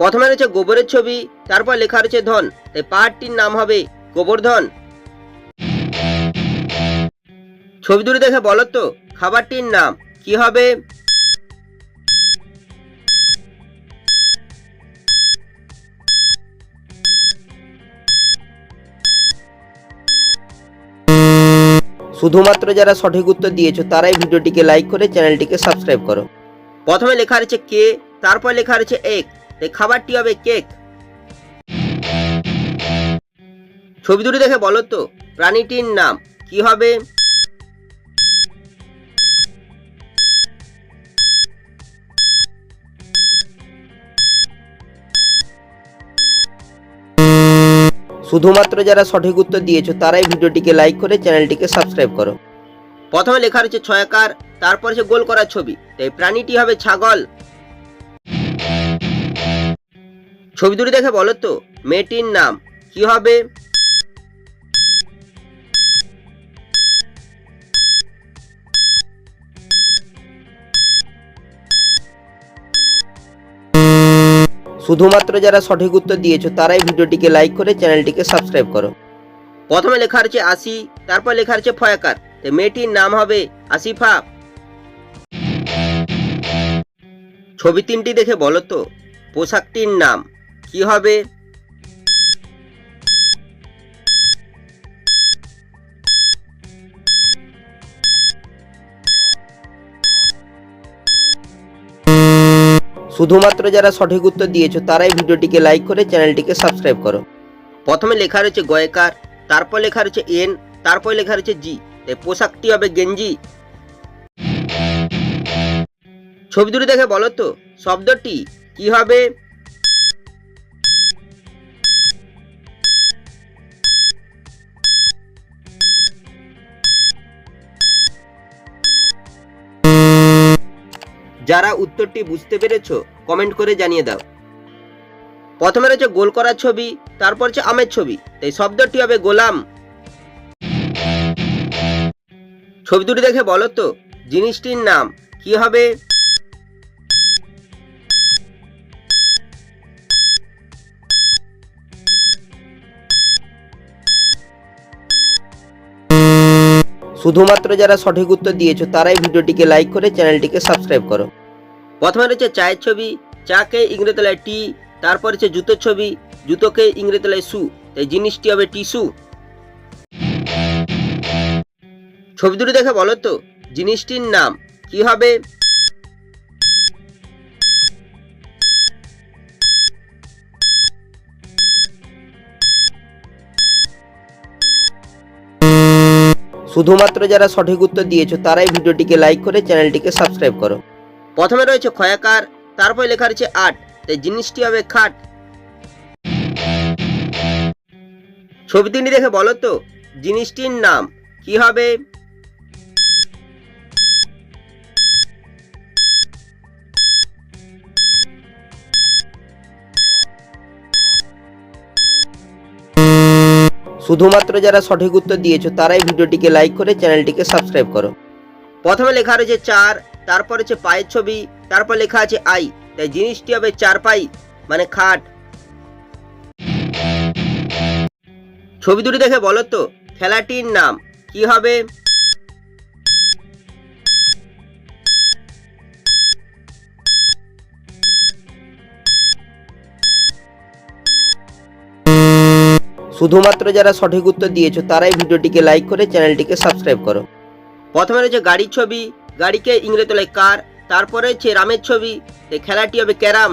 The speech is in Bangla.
প্রথমে রয়েছে গোবরের ছবি, তারপর লেখা রয়েছে ধন। তাই পাহাড়টির নাম হবে গোবর্ধন। ছবি দুটি দেখে বলো তো, খাবারটির নাম কি হবে? শুধুমাত্র যারা সঠিক উত্তর দিয়েছ, তারাই ভিডিওটিকে লাইক করে চ্যানেলটিকে সাবস্ক্রাইব করো। প্রথমে লেখা রয়েছে কে, তারপর লেখা রয়েছে এক। তাই খাবারটি হবে কেক। ছবি দুটি দেখে বলো তো, প্রাণীটির নাম কি হবে? শুধুমাত্র যারা সঠিক উত্তর দিয়েছ, তারাই ভিডিওটিকে লাইক করে চ্যানেলটিকে সাবস্ক্রাইব করো। প্রথমে লেখা রয়েছে ছয়াকার তারপর হচ্ছে গোল করার ছবি। তাই প্রাণীটি হবে ছাগল। ছবি দুটি দেখে বলো তো, মেয়েটির নাম কি হবে? শুধুমাত্র যারা সঠিক উত্তর দিয়েছ, তারাই ভিডিওটিকে লাইক করে চ্যানেলটিকে সাবস্ক্রাইব করো। প্রথমে লেখা রয়েছে আশি, তারপর লেখা রয়েছে ফয়াকার। মেয়েটির নাম হবে আসিফা। ছবি তিনটি দেখে বলো তো, পোশাকটির নাম কি হবে? শুধুমাত্র যারা সঠিক উত্তর দিয়েছ, তারাই ভিডিওটিকে লাইক করে চ্যানেলটিকে সাবস্ক্রাইব করো। প্রথমে লেখা রয়েছে গয়কার, তারপর লেখা রয়েছে এন, তারপর লেখা রয়েছে জি। তাই পোশাকটি হবে গেঞ্জি। ছবি দুটি দেখে বলো তো, শব্দটি কি হবে? যারা উত্তরটি বুঝতে পেরেছ কমেন্ট করে জানিয়ে দাও। প্রথমে রয়েছে গোল করার ছবি, তারপর হচ্ছে আমের ছবি। তাই শব্দটি হবে গোলাম। ছবি দুটি দেখে বলো তো, জিনিসটির নাম কি হবে? শুধুমাত্র যারা সঠিক উত্তর দিয়েছ, তারাই ভিডিওটিকে লাইক করে চ্যানেলটিকে সাবস্ক্রাইব করো। প্রথমে রয়েছে চায়ের ছবি, চাকে ইংরেতলায় টি, তারপর হচ্ছে জুতোর ছবি, জুতোকে ইংরেতলায় সু। তাই জিনিসটি হবে টিস্যু। ছবি দুটি দেখে বলো তো, জিনিসটির নাম কি হবে? শুধুমাত্র যারা সঠিক উত্তর দিয়েছ, তারাই ভিডিওটিকে লাইক করে চ্যানেলটিকে সাবস্ক্রাইব করো। প্রথমে রয়েছে ক্ষয়াকার, তারপরে লেখা রয়েছে আট, তাই জিনিসটি হবে খাট। ছবি তিনি দেখে বলো তো, জিনিসটির নাম কি হবে? শুধুমাত্র যারা সঠিক উত্তর দিয়েছ, তারাই ভিডিওটিকে লাইক করে চ্যানেলটিকে সাবস্ক্রাইব করো। প্রথমে লেখা রয়েছে চার তারপর হচ্ছে পায়ের ছবি, তারপর লেখা আছে আই। তাই জিনিসটি হবে চার পাই মানে খাট। ছবি দুটি দেখে বলো তো, খেলাটির নাম কি হবে? শুধুমাত্র যারা সঠিক উত্তর দিয়েছ, তারাই ভিডিওটিকে লাইক করে চ্যানেলটিকে সাবস্ক্রাইব করো। প্রথমে রয়েছে গাড়ির ছবি গাড়িকে ইংরেতলায় কার তারপরে হচ্ছে রামের ছবি খেলাটি হবে ক্যারাম।